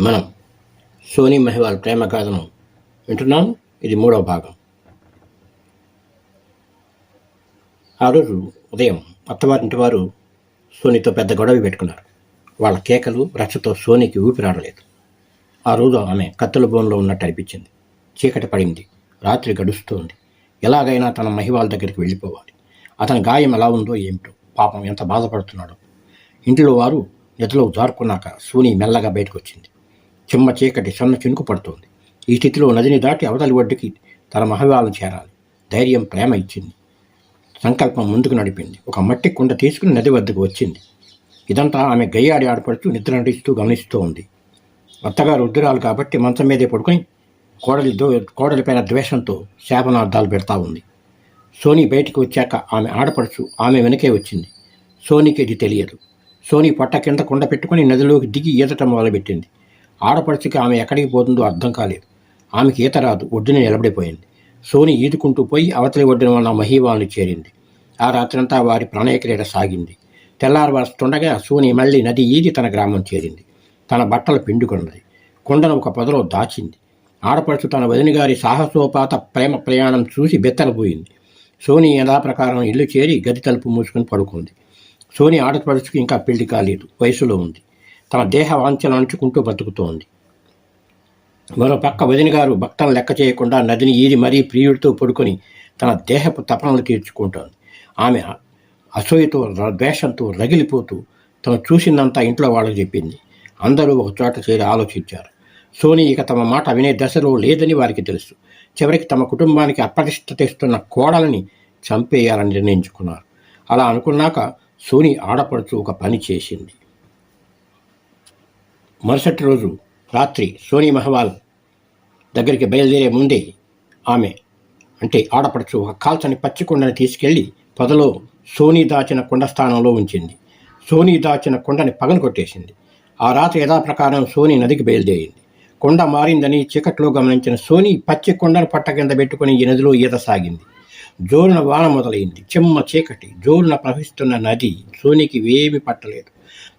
మనం సోనీ మహివాల్ ప్రేమ కథను వింటున్నాం. ఇది మూడవ భాగం. ఆ రోజు ఉదయం అత్తవారింటి వారు సోనీతో పెద్ద గొడవ పెట్టుకున్నారు. వాళ్ళ కేకలు రచ్చతో సోనీకి ఊపిరాడలేదు. ఆ రోజు ఆమె కత్తుల బోన్లో ఉన్నట్టు అనిపించింది. చీకటి పడింది. రాత్రి గడుస్తోంది. ఎలాగైనా తన మహివాల్ దగ్గరికి వెళ్ళిపోవాలి. అతని గాయం ఎలా ఉందో ఏమిటో పాపం ఎంత బాధపడుతున్నాడో. ఇంట్లో వారు నిద్రలో జారుకున్నాక సూని మెల్లగా బయటకు వచ్చింది చిమ్మ చీకటి సన్న చినుకు పడుతోంది. ఈ స్థితిలో నదిని దాటి అవతలి ఒడ్డుకి తన మహవాలను చేరాలి. ధైర్యం ప్రేమ ఇచ్చింది. సంకల్పం ముందుకు నడిపింది. ఒక మట్టి కుండ తీసుకుని నది వద్దకు వచ్చింది. ఇదంతా ఆమె గయ్యాడి ఆడపడుతూ నిద్ర నటిస్తూ గమనిస్తూ ఉంది. అత్తగారు రుద్రాలు కాబట్టి మంచం మీదే పడుకొని కోడలి దో కోడలిపైన ద్వేషంతో శాపనార్థాలు పెడతా ఉంది. సోనీ బయటికి వచ్చాక ఆమె ఆడపడుచు ఆమె వెనకే వచ్చింది. సోనీకి ఇది తెలియదు. సోనీ పొట్ట కింద కుండ పెట్టుకుని నదిలోకి దిగి ఈదటం మొదలుపెట్టింది. ఆడపడుచుకి ఆమె ఎక్కడికి పోతుందో అర్థం కాలేదు. ఆమెకి ఈత రాదు ఒడ్డున నిలబడిపోయింది. సోని ఈదుకుంటూ పోయి అవతలి ఒడ్డున ఉన్న మహీవాల్ని చేరింది. ఆ రాత్రంతా వారి ప్రణయక్రీడ సాగింది. తెల్లారవస్తుండగా సోని మళ్ళీ నది ఈది తన గ్రామం చేరింది. తన బట్టలు పిండుకున్నది. కుండను ఒక పొదలో దాచింది. ఆడపడుచు తన వదిన గారి సాహసోపాత ప్రేమ ప్రయాణం చూసి బెత్తలపోయింది సోని యథాప్రకారం ఇల్లు చేరి గది తలుపు మూసుకుని పడుకుంది. సోని ఆడపడుచుకు ఇంకా పెళ్ళి కాలేదు. వయసులో ఉంది. తన దేహ వాంఛలు అంచుకుంటూ బతుకుతోంది. మరో పక్క వదిన గారు భక్తను లెక్క చేయకుండా నదిని ఈది మరీ ప్రియుడితో పడుకొని తన దేహపు తపనలు తీర్చుకుంటోంది. ఆమె అసూయతో ద్వేషంతో రగిలిపోతూ తను చూసిందంతా ఇంట్లో వాళ్ళకి చెప్పింది. అందరూ ఒక చోట చేరి ఆలోచించారు. సోని ఇక తమ మాట వినే దశలో లేదని వారికి తెలుసు. చివరికి తమ కుటుంబానికి అప్రతిష్ట తెస్తున్న కోడలని చంపేయాలని నిర్ణయించుకున్నారు. అలా అనుకున్నాక సోని ఆడపడుచు ఒక పని చేసింది. మరుసటి రోజు రాత్రి సోనీ మహవాల్ దగ్గరికి బయలుదేరే ముందే ఆమె అంటే ఆడపడుచు ఒక కాల్చని పచ్చి కుండని తీసుకెళ్ళి పొదలో సోనీ దాచిన కొండ స్థానంలో ఉంచింది. సోనీ దాచిన కొండని పగలు కొట్టేసింది. ఆ రాత్రి యథాప్రకారం సోనీ నదికి బయలుదేరింది. కొండ మారిందని చీకట్లో గమనించిన సోనీ పచ్చి కొండను పట్ట కింద పెట్టుకుని ఈ నదిలో ఈత సాగింది. జోరున వాన మొదలైంది. చిమ్మ చీకటి. జోరున ప్రవహిస్తున్న నది సోనికి వేమి పట్టలేదు.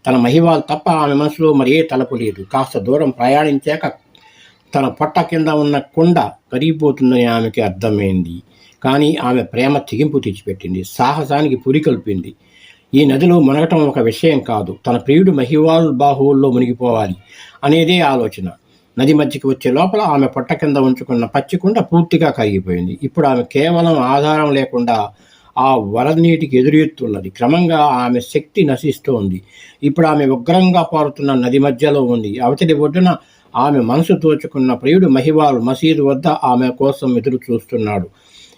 తన మహివాలు తప్ప ఆమె మనసులో మరి ఏ తలపు లేదు. కాస్త దూరం ప్రయాణించాక తన పొట్ట కింద ఉన్న కుండ కరిగిపోతుందని ఆమెకి అర్థమైంది. కానీ ఆమె ప్రేమ తెగింపు తెచ్చిపెట్టింది. సాహసానికి పురికొల్పింది ఈ నదిలో మునగటం ఒక విషయం కాదు. తన ప్రియుడు మహివాల్ బాహువుల్లో మునిగిపోవాలి అనేదే ఆలోచన. నది మధ్యకి వచ్చే లోపల ఆమె పొట్ట కింద ఉంచుకున్న పచ్చికుండ పూర్తిగా కరిగిపోయింది. ఇప్పుడు ఆమె కేవలం ఆధారం లేకుండా ఆ వరద నీటికి ఎదురెత్తున్నది. క్రమంగా ఆమె శక్తి నశిస్తోంది. ఇప్పుడు ఆమె ఉగ్రంగా పారుతున్న నది మధ్యలో ఉంది. అవతలి ఒడ్డున ఆమె మనసు తోచుకున్న ప్రియుడు మహివాల్ మసీదు వద్ద ఆమె కోసం ఎదురు చూస్తున్నాడు.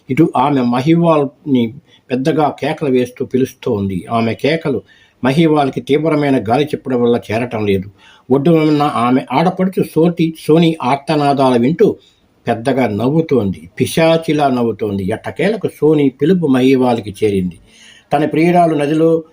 ఇటు ఆమె మహివాల్ని పెద్దగా కేకలు వేస్తూ పిలుస్తోంది. ఆమె కేకలు మహివాల్కి తీవ్రమైన గాలి చెప్పడం వల్ల చేరటం లేదు. ఒడ్డు ఉన్న ఆమె ఆడపడుచు సోటి సోని ఆర్తనాదాలు వింటూ పెద్దగా నవ్వుతోంది. పిశాచిలా నవ్వుతోంది. ఎట్టకేలకు సోని పిలుపు మహివాల్కి చేరింది. తన ప్రియురాలు నదిలో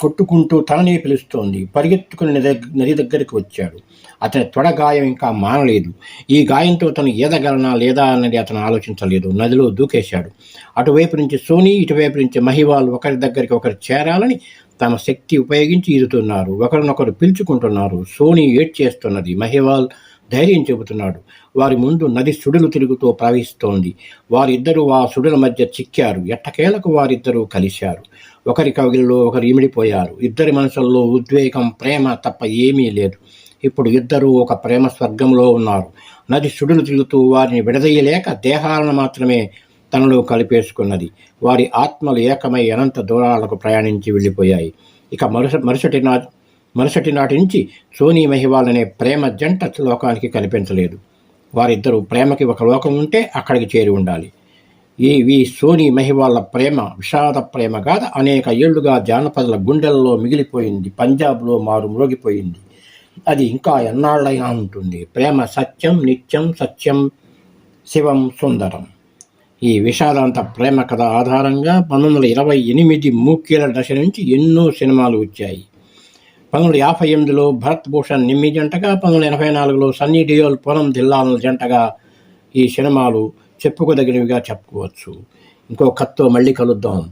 కొట్టుకుంటూ తననే పిలుస్తోంది. పరిగెత్తుకుని నది నది దగ్గరికి వచ్చాడు. అతని తొడ గాయం ఇంకా మానలేదు. ఈ గాయంతో తను ఈదగలనా లేదా అన్నది అతను ఆలోచించలేదు. నదిలో దూకేశాడు. అటువైపు నుంచి సోని ఇటువైపు నుంచి మహివాల్ ఒకరి దగ్గరికి ఒకరు చేరాలని తమ శక్తి ఉపయోగించి ఈదుతున్నారు. ఒకరినొకరు పిలుచుకుంటున్నారు. సోని ఏడ్ చేస్తున్నది. మహివాల్ ధైర్యం చెబుతున్నాడు. వారి ముందు నది సుడులు తిరుగుతూ ప్రవహిస్తోంది. వారిద్దరూ ఆ సుడుల మధ్య చిక్కారు. ఎట్టకేలకు వారిద్దరూ కలిశారు. ఒకరి కవిగిల్లో ఒకరు ఇమిడిపోయారు. ఇద్దరి మనసుల్లో ఉద్వేగం ప్రేమ తప్ప ఏమీ లేదు. ఇప్పుడు ఇద్దరూ ఒక ప్రేమ స్వర్గంలో ఉన్నారు. నది సుడులు తిరుగుతూ వారిని విడదీయలేక దేహాలను మాత్రమే తనలో కలిపేసుకున్నది. వారి ఆత్మలు ఏకమై అనంత దూరాలకు ప్రయాణించి వెళ్ళిపోయాయి. ఇక మరుస మరుసటి నా మరుసటి నాటి నుంచి సోనీ మహివాల్ అనే ప్రేమ జంట లోకానికి కనిపించలేదు. వారిద్దరూ ప్రేమకి ఒక లోకం ఉంటే అక్కడికి చేరి ఉండాలి. ఈ వి సోనీ మహివాళ్ళ ప్రేమ విషాద ప్రేమ గాథ అనేక ఏళ్ళుగా జానపదుల గుండెల్లో మిగిలిపోయింది పంజాబ్లో మారు మ్రోగిపోయింది. అది ఇంకా ఎన్నాళ్ళైనా ఉంటుంది. ప్రేమ సత్యం నిత్యం సత్యం శివం సుందరం. ఈ విషాదాంత ప్రేమ కథ ఆధారంగా పంతొమ్మిది వందల ఇరవై ఎనిమిది మూకీల దశ నుంచి ఎన్నో సినిమాలు వచ్చాయి. పంతొమ్మిది వందల యాభై ఎనిమిదిలో భరత్ భూషణ్ నిమ్మి జంటగా పంతొమ్మిది వందల ఎనభై నాలుగులో సన్నీ డియోల్ పొలం దిల్లాల జంటగా ఈ సినిమాలు చెప్పుకోదగినవిగా చెప్పుకోవచ్చు. ఇంకో కత్తో మళ్ళీ కలుద్దాం.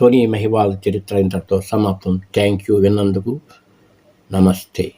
సోనీ మహివాల్ చరిత్ర ఇంతటితో సమాప్తం. థ్యాంక్ యూ విన్నందుకు. నమస్తే.